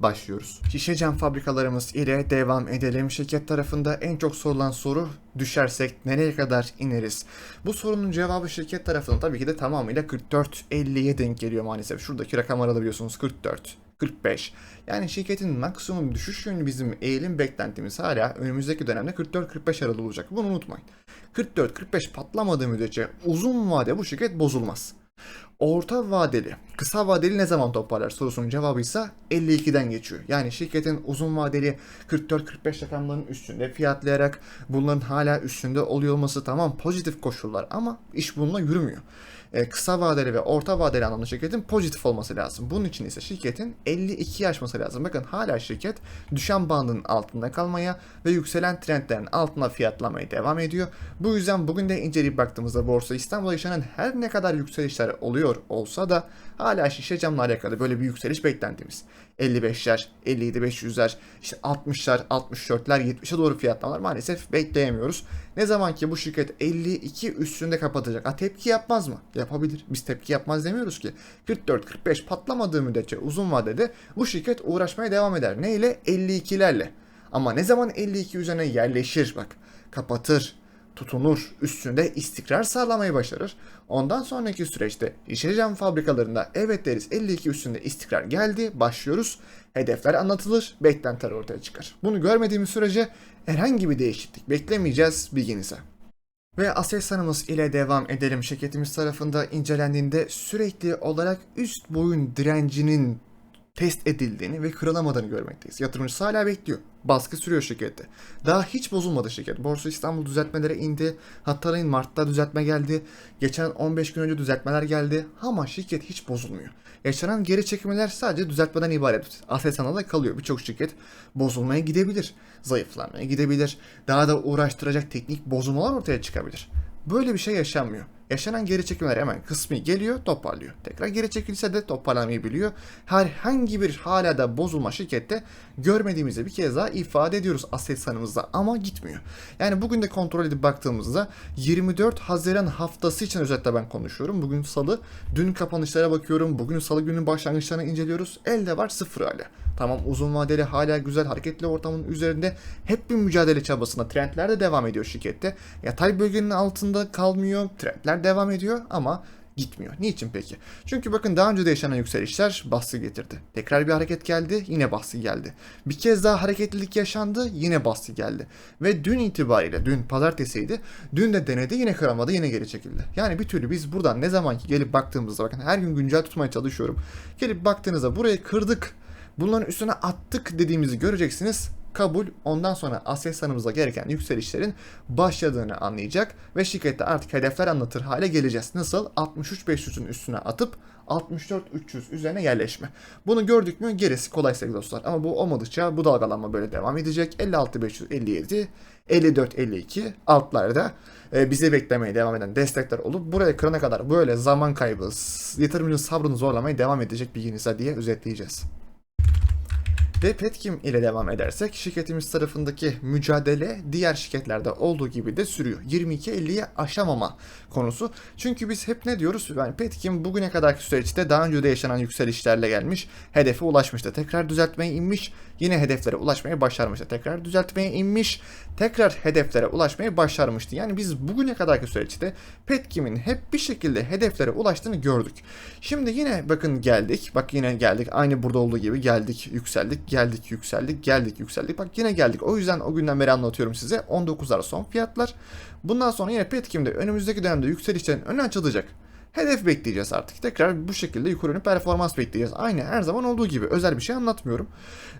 başlıyoruz. Şişe cam fabrikalarımız ile devam edelim. Şirket tarafında en çok sorulan soru düşersek nereye kadar ineriz? Bu sorunun cevabı şirket tarafında tabii ki de tamamıyla 44-50'ye denk geliyor maalesef. Şuradaki rakam alabiliyorsunuz 44. 45. Yani şirketin maksimum düşüş yönlü bizim eğilim beklentimiz hala önümüzdeki dönemde 44-45 aralığı olacak. Bunu unutmayın. 44-45 patlamadığı müddetçe uzun vade bu şirket bozulmaz. Orta vadeli, kısa vadeli ne zaman toparlar sorusunun cevabı ise 52'den geçiyor. Yani şirketin uzun vadeli 44-45 rakamlarının üstünde fiyatlayarak bunların hala üstünde oluyor olması tamam pozitif koşullar ama iş bununla yürümüyor. Ee, kısa vadeli ve orta vadeli anlamda şirketin pozitif olması lazım. Bunun için ise şirketin 52 aşması lazım. Bakın hala şirket düşen bandının altında kalmaya ve yükselen trendlerin altına fiyatlamaya devam ediyor. Bu yüzden bugün de inceleyip baktığımızda Borsa İstanbul'da yaşanan her ne kadar yükselişler oluyor olsa da hala şişe camla alakalı böyle bir yükseliş beklentimiz. 55'ler, 57 500'ler, işte 60'lar, 64'ler, 70'e doğru fiyatlamalar maalesef bekleyemiyoruz. Ne zaman ki bu şirket 52 üstünde kapatacak. Ha tepki yapmaz mı? Yapabilir. Biz tepki yapmaz demiyoruz ki. 44-45 patlamadığı müddetçe uzun vadede bu şirket uğraşmaya devam eder. Ne ile? 52'lerle. Ama ne zaman 52 üzerine yerleşir bak. Kapatır, tutunur, üstünde istikrar sağlamayı başarır. Ondan sonraki süreçte cam fabrikalarında evet deriz 52 üstünde istikrar geldi, başlıyoruz. Hedefler anlatılır, beklentiler ortaya çıkar. Bunu görmediğimiz sürece herhangi bir değişiklik beklemeyeceğiz bilginize. Ve Aselsan'ımız ile devam edelim. Şirketimiz tarafında incelendiğinde sürekli olarak üst boyun direncinin test edildiğini ve kırılamadığını görmekteyiz. Yatırımcısı hala bekliyor. Baskı sürüyor şirkette. Daha hiç bozulmadı şirket. Borsa İstanbul düzeltmelere indi. Hatırlayın Mart'ta düzeltme geldi. Geçen 15 gün önce düzeltmeler geldi. Ama şirket hiç bozulmuyor. Yaşanan geri çekilmeler sadece düzeltmeden ibaret. Aselsan'a da kalıyor. Birçok şirket bozulmaya gidebilir. Zayıflamaya gidebilir. Daha da uğraştıracak teknik bozulmalar ortaya çıkabilir. Böyle bir şey yaşanmıyor. Yaşanan geri çekimler hemen kısmi geliyor, toparlıyor. Tekrar geri çekilse de toparlamayı biliyor. Herhangi bir hala da bozulma şirkette görmediğimizi bir kez daha ifade ediyoruz Aselsan'ımızda ama gitmiyor. Yani bugün de kontrol edip baktığımızda 24 Haziran haftası için özetle ben konuşuyorum. Bugün salı, dün kapanışlara bakıyorum. Bugün salı günün başlangıçlarını inceliyoruz. Elde var sıfır hala. Tamam uzun vadeli hala güzel hareketli ortamın üzerinde hep bir mücadele çabasında trendler de devam ediyor şirkette. Yatay bölgenin altında kalmıyor. Trendler devam ediyor ama gitmiyor. Niçin peki? Çünkü bakın daha önce de yaşanan yükselişler baskı getirdi. Tekrar bir hareket geldi, yine baskı geldi. Bir kez daha hareketlilik yaşandı, yine baskı geldi. Ve dün itibariyle, dün pazartesiydi, dün de denedi, yine kıramadı, yine geri çekildi. Yani bir türlü biz buradan ne zaman ki gelip baktığımızda, bakın her gün güncel tutmaya çalışıyorum. Gelip baktığınızda burayı kırdık, bunların üstüne attık dediğimizi göreceksiniz kabul ondan sonra Aselsan'ımıza gereken yükselişlerin başladığını anlayacak ve şirkette artık hedefler anlatır hale geleceğiz. Nasıl? 63.500'ün üstüne atıp 64-300 üzerine yerleşme. Bunu gördük mü gerisi kolay sevgili dostlar. Ama bu olmadıkça bu dalgalanma böyle devam edecek. 56.557, 54-52 altlarda e, bizi beklemeye devam eden destekler olup buraya kırana kadar böyle zaman kaybı, yatırımcının sabrını zorlamaya devam edecek bilginize diye özetleyeceğiz. Ve Petkim ile devam edersek şirketimiz tarafındaki mücadele diğer şirketlerde olduğu gibi de sürüyor. 22.50'ye aşamama konusu. Çünkü biz hep ne diyoruz? Yani Petkim bugüne kadarki süreçte daha önce de yaşanan yükselişlerle gelmiş. Hedefe ulaşmıştı. Tekrar düzeltmeye inmiş. Yine hedeflere ulaşmaya başarmıştı. Tekrar düzeltmeye inmiş. Tekrar hedeflere ulaşmaya başarmıştı. Yani biz bugüne kadarki süreçte Petkim'in hep bir şekilde hedeflere ulaştığını gördük. Şimdi yine bakın geldik. Bak yine geldik. Aynı burada olduğu gibi geldik, yükseldik, geldik yükseldik geldik yükseldik. Bak yine geldik. O yüzden o günden beri anlatıyorum size. 19'lar son fiyatlar. Bundan sonra yine Petkim'de önümüzdeki dönemde yükselişlerin önü açılacak. Hedef bekleyeceğiz artık. Tekrar bu şekilde yukarı yönlü performans bekleyeceğiz. Aynı her zaman olduğu gibi. Özel bir şey anlatmıyorum.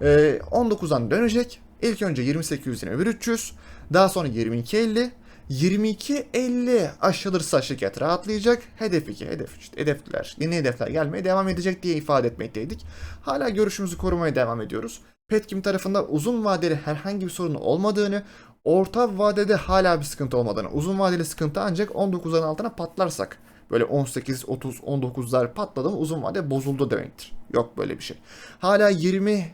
Ee, 19'dan dönecek. İlk önce 28.300. Daha sonra 22.50. 22.50 aşılırsa şirket rahatlayacak. Hedef 2, hedef 3, hedefler, yeni hedefler gelmeye devam edecek diye ifade etmekteydik. Hala görüşümüzü korumaya devam ediyoruz. Petkim tarafında uzun vadeli herhangi bir sorun olmadığını, orta vadede hala bir sıkıntı olmadığını, uzun vadeli sıkıntı ancak 19'ların altına patlarsak böyle 18, 30, 19'lar patladı mı uzun vade bozuldu demektir. Yok böyle bir şey. Hala 20,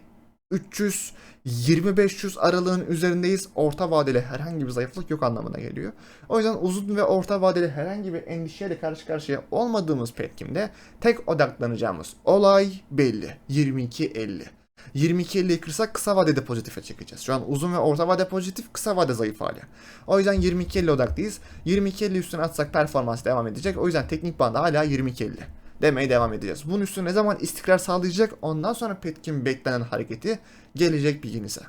300, 2500 aralığın üzerindeyiz. Orta vadeli herhangi bir zayıflık yok anlamına geliyor. O yüzden uzun ve orta vadeli herhangi bir endişeyle karşı karşıya olmadığımız Petkim'de tek odaklanacağımız olay belli. 22.50. 22.50'yi kırsak kısa vadede pozitife çekeceğiz. Şu an uzun ve orta vade pozitif, kısa vade zayıf hali. O yüzden 22.50 odaklıyız. 22.50 üstüne atsak performans devam edecek. O yüzden teknik banda hala 22.50 demeye devam edeceğiz. Bunun üstüne ne zaman istikrar sağlayacak ondan sonra Petkim beklenen hareketi gelecek bilginize.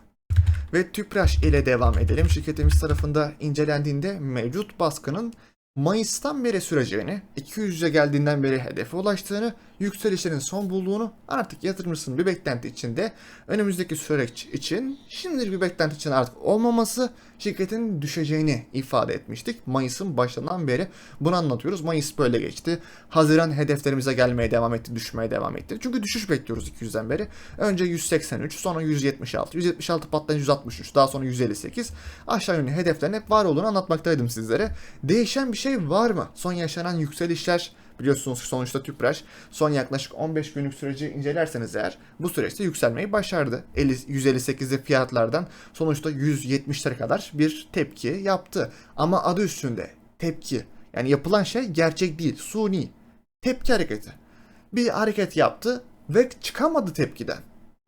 Ve Tüpraş ile devam edelim. Şirketimiz tarafında incelendiğinde mevcut baskının Mayıs'tan beri süreceğini, 200'e geldiğinden beri hedefe ulaştığını, yükselişlerin son bulduğunu, artık yatırımcısının bir beklenti içinde önümüzdeki süreç için şimdilik bir beklenti için artık olmaması şirketin düşeceğini ifade etmiştik. Mayıs'ın başından beri bunu anlatıyoruz. Mayıs böyle geçti. Haziran hedeflerimize gelmeye devam etti, düşmeye devam etti. Çünkü düşüş bekliyoruz 200'den beri. Önce 183, sonra 176, 176 patlayınca 163, daha sonra 158. Aşağı yönlü hedeflerin hep var olduğunu anlatmaktaydım sizlere. Değişen bir şey var mı? Son yaşanan yükselişler Biliyorsunuz sonuçta Tüpraş son yaklaşık 15 günlük süreci incelerseniz eğer bu süreçte yükselmeyi başardı. 50, 158'li fiyatlardan sonuçta 170'lere kadar bir tepki yaptı. Ama adı üstünde tepki. Yani yapılan şey gerçek değil, suni. Tepki hareketi. Bir hareket yaptı ve çıkamadı tepkiden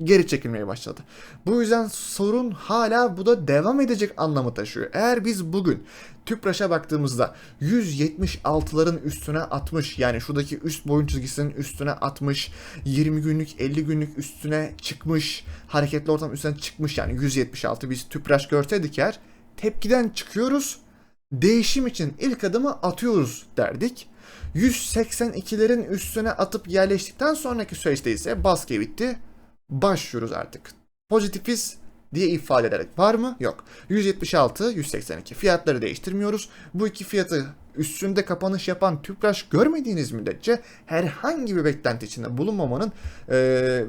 geri çekilmeye başladı. Bu yüzden sorun hala bu da devam edecek anlamı taşıyor. Eğer biz bugün Tüpraş'a baktığımızda 176'ların üstüne atmış yani şuradaki üst boyun çizgisinin üstüne atmış 20 günlük 50 günlük üstüne çıkmış hareketli ortam üstüne çıkmış yani 176 biz Tüpraş görseydik eğer tepkiden çıkıyoruz değişim için ilk adımı atıyoruz derdik. 182'lerin üstüne atıp yerleştikten sonraki süreçte ise baskı bitti başlıyoruz artık. Pozitifiz diye ifade ederek var mı? Yok. 176, 182 fiyatları değiştirmiyoruz. Bu iki fiyatı üstünde kapanış yapan Tüpraş görmediğiniz müddetçe herhangi bir beklenti içinde bulunmamanın e,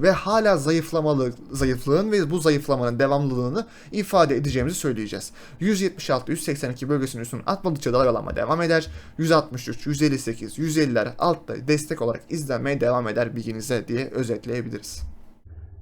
ve hala zayıflamalı zayıflığın ve bu zayıflamanın devamlılığını ifade edeceğimizi söyleyeceğiz. 176-182 bölgesinin üstüne atmadıkça dalgalanma devam eder. 163, 158, 150'ler altta destek olarak izlenmeye devam eder bilginize diye özetleyebiliriz.